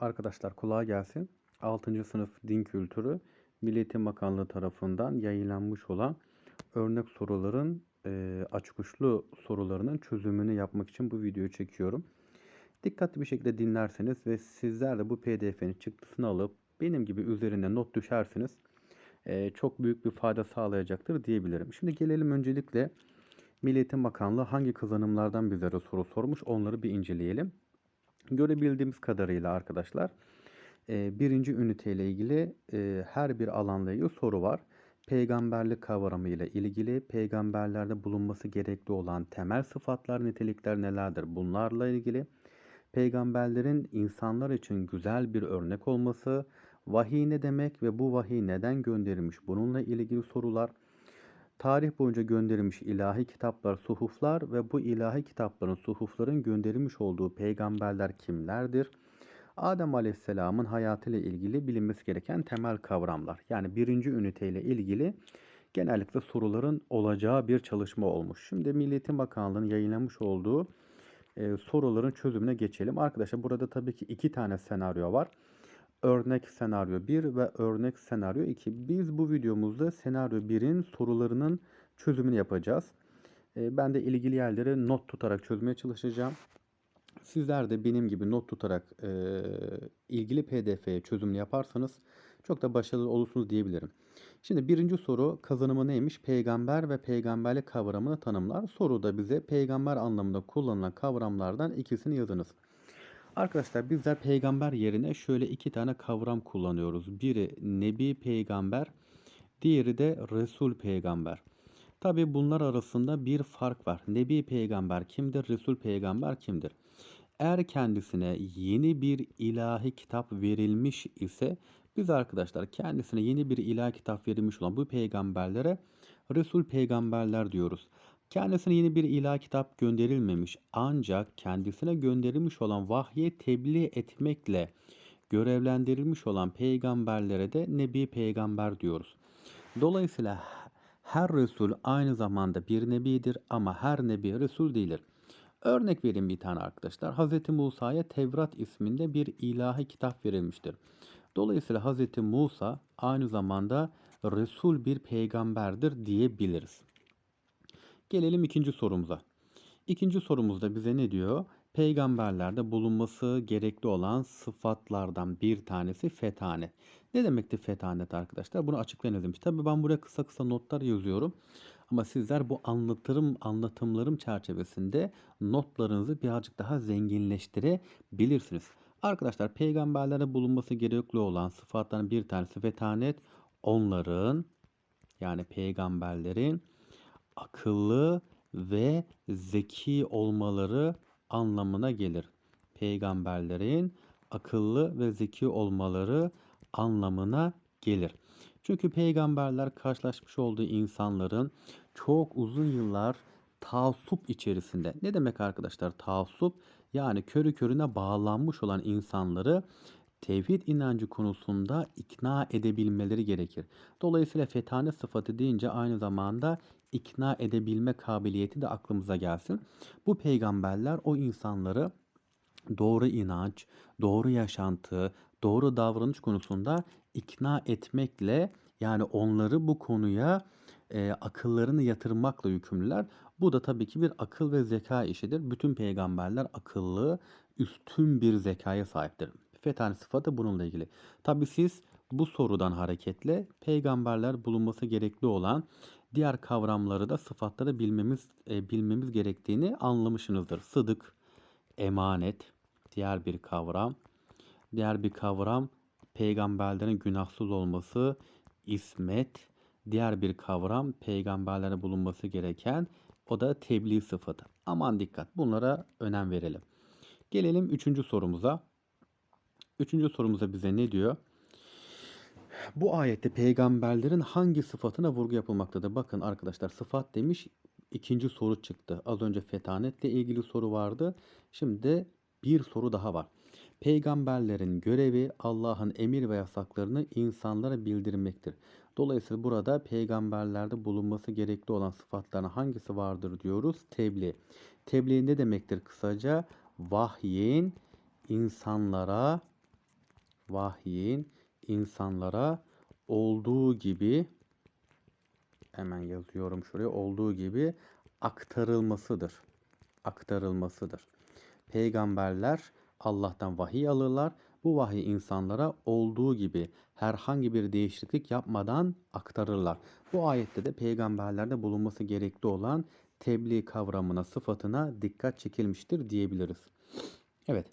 Arkadaşlar kolay gelsin. 6. sınıf din kültürü Milli Eğitim Bakanlığı tarafından yayınlanmış olan örnek soruların e, açık uçlu sorularının çözümünü yapmak için bu videoyu çekiyorum. Dikkatli bir şekilde dinlerseniz ve sizler de bu pdf'nin çıktısını alıp benim gibi üzerine not düşerseniz e, çok büyük bir fayda sağlayacaktır diyebilirim. Şimdi gelelim öncelikle Milli Eğitim Bakanlığı hangi kazanımlardan bizlere soru sormuş onları bir inceleyelim. Görebildiğimiz kadarıyla arkadaşlar e, birinci ünite ile ilgili e, her bir alanla ilgili soru var. Peygamberlik kavramı ile ilgili peygamberlerde bulunması gerekli olan temel sıfatlar, nitelikler nelerdir? Bunlarla ilgili peygamberlerin insanlar için güzel bir örnek olması, vahiy ne demek ve bu vahiy neden gönderilmiş? Bununla ilgili sorular. Tarih boyunca gönderilmiş ilahi kitaplar, suhuflar ve bu ilahi kitapların, suhufların gönderilmiş olduğu peygamberler kimlerdir? Adem Aleyhisselam'ın hayatıyla ilgili bilinmesi gereken temel kavramlar. Yani birinci üniteyle ilgili genellikle soruların olacağı bir çalışma olmuş. Şimdi Milli Eğitim Bakanlığı'nın yayınlamış olduğu e, soruların çözümüne geçelim. Arkadaşlar burada tabii ki iki tane senaryo var. Örnek senaryo 1 ve örnek senaryo 2. Biz bu videomuzda senaryo 1'in sorularının çözümünü yapacağız. E, ben de ilgili yerleri not tutarak çözmeye çalışacağım. Sizler de benim gibi not tutarak e, ilgili pdf'ye çözümünü yaparsanız çok da başarılı olursunuz diyebilirim. Şimdi birinci soru kazanımı neymiş? Peygamber ve peygamberlik kavramını tanımlar. Soruda bize peygamber anlamında kullanılan kavramlardan ikisini yazınız. Arkadaşlar bizler peygamber yerine şöyle iki tane kavram kullanıyoruz. Biri nebi peygamber, diğeri de resul peygamber. Tabi bunlar arasında bir fark var. Nebi peygamber kimdir? Resul peygamber kimdir? Eğer kendisine yeni bir ilahi kitap verilmiş ise biz arkadaşlar kendisine yeni bir ilahi kitap verilmiş olan bu peygamberlere Resul peygamberler diyoruz. Kendisine yeni bir ilahi kitap gönderilmemiş ancak kendisine gönderilmiş olan vahye tebliğ etmekle görevlendirilmiş olan peygamberlere de nebi peygamber diyoruz. Dolayısıyla her Resul aynı zamanda bir nebidir ama her nebi Resul değildir. Örnek vereyim bir tane arkadaşlar. Hz. Musa'ya Tevrat isminde bir ilahi kitap verilmiştir. Dolayısıyla Hz. Musa aynı zamanda Resul bir peygamberdir diyebiliriz. Gelelim ikinci sorumuza. İkinci sorumuzda bize ne diyor? Peygamberlerde bulunması gerekli olan sıfatlardan bir tanesi fetanet. Ne demekti fetanet arkadaşlar? Bunu açıklayın demiş. Tabii ben buraya kısa kısa notlar yazıyorum. Ama sizler bu anlatırım anlatımlarım çerçevesinde notlarınızı birazcık daha zenginleştirebilirsiniz. Arkadaşlar peygamberlerde bulunması gerekli olan sıfatların bir tanesi fetanet onların yani peygamberlerin akıllı ve zeki olmaları anlamına gelir. Peygamberlerin akıllı ve zeki olmaları anlamına gelir. Çünkü peygamberler karşılaşmış olduğu insanların çok uzun yıllar taassup içerisinde. Ne demek arkadaşlar taassup? Yani körü körüne bağlanmış olan insanları tevhid inancı konusunda ikna edebilmeleri gerekir. Dolayısıyla fetane sıfatı deyince aynı zamanda ikna edebilme kabiliyeti de aklımıza gelsin. Bu peygamberler o insanları doğru inanç, doğru yaşantı, doğru davranış konusunda ikna etmekle yani onları bu konuya e, akıllarını yatırmakla yükümlüler. Bu da tabii ki bir akıl ve zeka işidir. Bütün peygamberler akıllı, üstün bir zekaya sahiptir. Fetani sıfatı bununla ilgili. Tabii siz bu sorudan hareketle peygamberler bulunması gerekli olan diğer kavramları da sıfatları bilmemiz e, bilmemiz gerektiğini anlamışsınızdır. Sıdık, emanet, diğer bir kavram. Diğer bir kavram peygamberlerin günahsız olması, ismet, diğer bir kavram peygamberlere bulunması gereken o da tebliğ sıfatı. Aman dikkat bunlara önem verelim. Gelelim üçüncü sorumuza. Üçüncü sorumuza bize ne diyor? Bu ayette peygamberlerin hangi sıfatına vurgu yapılmaktadır? Bakın arkadaşlar sıfat demiş ikinci soru çıktı. Az önce fetanetle ilgili soru vardı. Şimdi bir soru daha var. Peygamberlerin görevi Allah'ın emir ve yasaklarını insanlara bildirmektir. Dolayısıyla burada peygamberlerde bulunması gerekli olan sıfatların hangisi vardır diyoruz? Tebliğ. Tebliğ ne demektir kısaca? Vahyin insanlara vahyin insanlara olduğu gibi hemen yazıyorum şuraya olduğu gibi aktarılmasıdır. Aktarılmasıdır. Peygamberler Allah'tan vahiy alırlar. Bu vahiy insanlara olduğu gibi herhangi bir değişiklik yapmadan aktarırlar. Bu ayette de peygamberlerde bulunması gerekli olan tebliğ kavramına, sıfatına dikkat çekilmiştir diyebiliriz. Evet,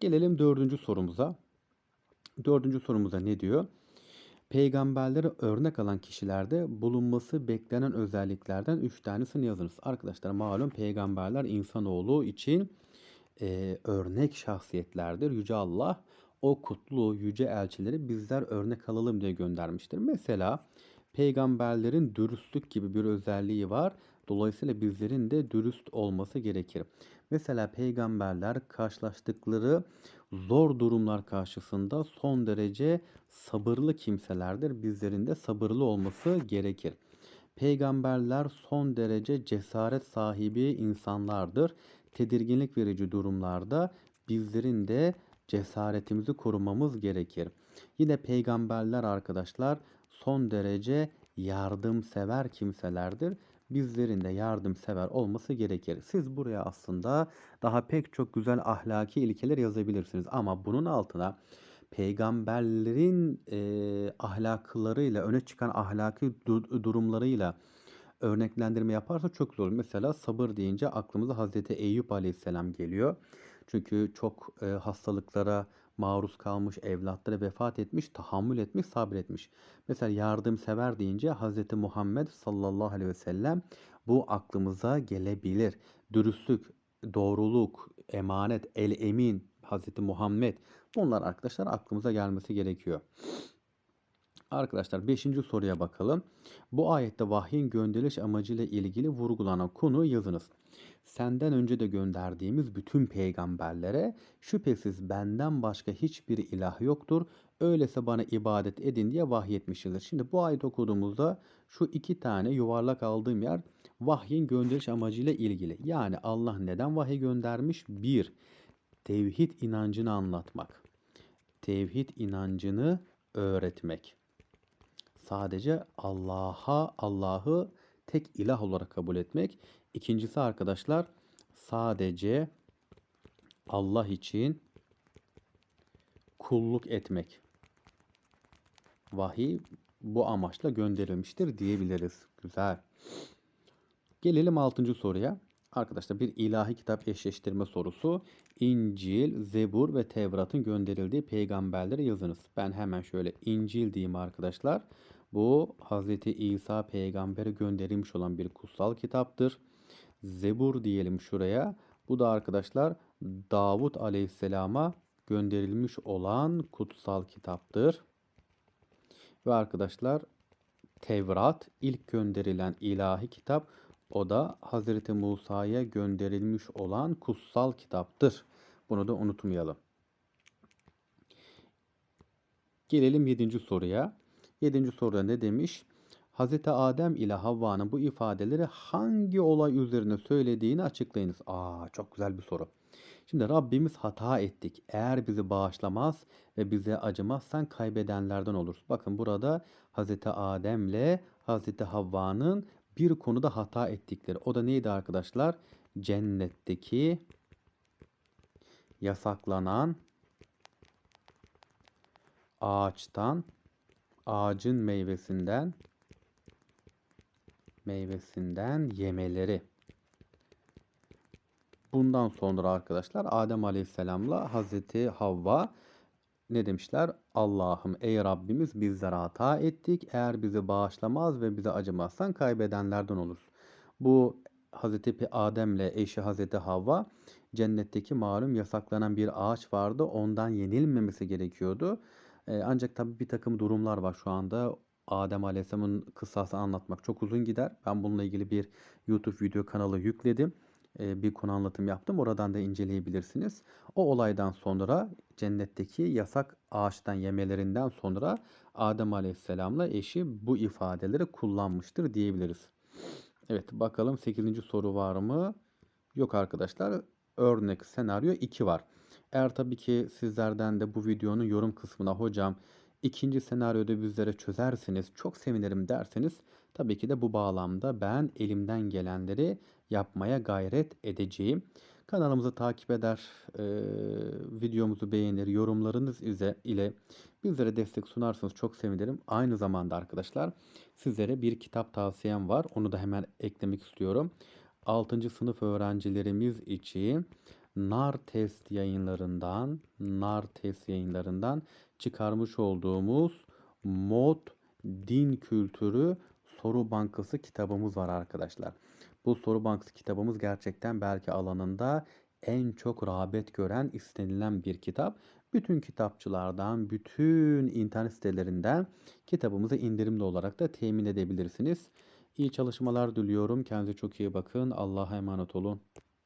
gelelim dördüncü sorumuza. Dördüncü sorumuza ne diyor? Peygamberleri örnek alan kişilerde bulunması beklenen özelliklerden üç tanesini yazınız. Arkadaşlar malum peygamberler insanoğlu için e, örnek şahsiyetlerdir. Yüce Allah o kutlu yüce elçileri bizler örnek alalım diye göndermiştir. Mesela peygamberlerin dürüstlük gibi bir özelliği var. Dolayısıyla bizlerin de dürüst olması gerekir. Mesela peygamberler karşılaştıkları zor durumlar karşısında son derece sabırlı kimselerdir. Bizlerin de sabırlı olması gerekir. Peygamberler son derece cesaret sahibi insanlardır. Tedirginlik verici durumlarda bizlerin de cesaretimizi korumamız gerekir. Yine peygamberler arkadaşlar son derece yardımsever kimselerdir. Bizlerin de yardımsever olması gerekir. Siz buraya aslında daha pek çok güzel ahlaki ilkeler yazabilirsiniz ama bunun altına peygamberlerin e, ahlaklarıyla öne çıkan ahlaki du- durumlarıyla örneklendirme yaparsa çok zor. Mesela sabır deyince aklımıza Hazreti Eyüp Aleyhisselam geliyor. Çünkü çok e, hastalıklara maruz kalmış, evlatları vefat etmiş, tahammül etmiş, sabretmiş. Mesela yardımsever deyince Hazreti Muhammed sallallahu aleyhi ve sellem bu aklımıza gelebilir. Dürüstlük, doğruluk, emanet, el emin, Hazreti Muhammed bunlar arkadaşlar aklımıza gelmesi gerekiyor. Arkadaşlar 5. soruya bakalım. Bu ayette vahyin gönderiliş amacıyla ilgili vurgulanan konu yazınız. Senden önce de gönderdiğimiz bütün peygamberlere şüphesiz benden başka hiçbir ilah yoktur. Öyleyse bana ibadet edin diye vahyetmişizdir. Şimdi bu ayet okuduğumuzda şu iki tane yuvarlak aldığım yer vahyin gönderiliş amacıyla ilgili. Yani Allah neden vahiy göndermiş? Bir, tevhid inancını anlatmak. Tevhid inancını öğretmek sadece Allah'a Allah'ı tek ilah olarak kabul etmek. İkincisi arkadaşlar sadece Allah için kulluk etmek. Vahiy bu amaçla gönderilmiştir diyebiliriz. Güzel. Gelelim 6. soruya. Arkadaşlar bir ilahi kitap eşleştirme sorusu. İncil, Zebur ve Tevrat'ın gönderildiği peygamberlere yazınız. Ben hemen şöyle İncil diyeyim arkadaşlar. Bu Hz. İsa peygambere gönderilmiş olan bir kutsal kitaptır. Zebur diyelim şuraya. Bu da arkadaşlar Davut aleyhisselama gönderilmiş olan kutsal kitaptır. Ve arkadaşlar Tevrat ilk gönderilen ilahi kitap. O da Hazreti Musa'ya gönderilmiş olan kutsal kitaptır. Bunu da unutmayalım. Gelelim 7. soruya. 7. soruda ne demiş? Hz. Adem ile Havva'nın bu ifadeleri hangi olay üzerine söylediğini açıklayınız. Aa çok güzel bir soru. Şimdi Rabbimiz hata ettik. Eğer bizi bağışlamaz ve bize acımazsan kaybedenlerden oluruz. Bakın burada Hz. Adem ile Hz. Havva'nın bir konuda hata ettikleri. O da neydi arkadaşlar? Cennetteki yasaklanan ağaçtan ağacın meyvesinden meyvesinden yemeleri. Bundan sonra arkadaşlar Adem Aleyhisselam'la Hazreti Havva ne demişler? Allah'ım ey Rabbimiz bizlere hata ettik. Eğer bizi bağışlamaz ve bize acımazsan kaybedenlerden oluruz. Bu Hazreti Adem'le eşi Hazreti Havva cennetteki malum yasaklanan bir ağaç vardı. Ondan yenilmemesi gerekiyordu. Ancak tabii bir takım durumlar var şu anda. Adem Aleyhisselam'ın kıssası anlatmak çok uzun gider. Ben bununla ilgili bir YouTube video kanalı yükledim. Bir konu anlatım yaptım. Oradan da inceleyebilirsiniz. O olaydan sonra cennetteki yasak ağaçtan yemelerinden sonra Adem Aleyhisselam'la eşi bu ifadeleri kullanmıştır diyebiliriz. Evet bakalım 8. soru var mı? Yok arkadaşlar. Örnek senaryo 2 var. Eğer tabii ki sizlerden de bu videonun yorum kısmına hocam ikinci senaryoda bizlere çözersiniz çok sevinirim derseniz tabii ki de bu bağlamda ben elimden gelenleri yapmaya gayret edeceğim. Kanalımızı takip eder, e, videomuzu beğenir, yorumlarınız ile, ile bizlere destek sunarsanız çok sevinirim. Aynı zamanda arkadaşlar sizlere bir kitap tavsiyem var. Onu da hemen eklemek istiyorum. 6. sınıf öğrencilerimiz için Nar Test yayınlarından, Nar Test yayınlarından çıkarmış olduğumuz Mod Din Kültürü Soru Bankası kitabımız var arkadaşlar. Bu soru bankası kitabımız gerçekten belki alanında en çok rağbet gören, istenilen bir kitap. Bütün kitapçılardan, bütün internet sitelerinden kitabımızı indirimli olarak da temin edebilirsiniz. İyi çalışmalar diliyorum. Kendinize çok iyi bakın. Allah'a emanet olun.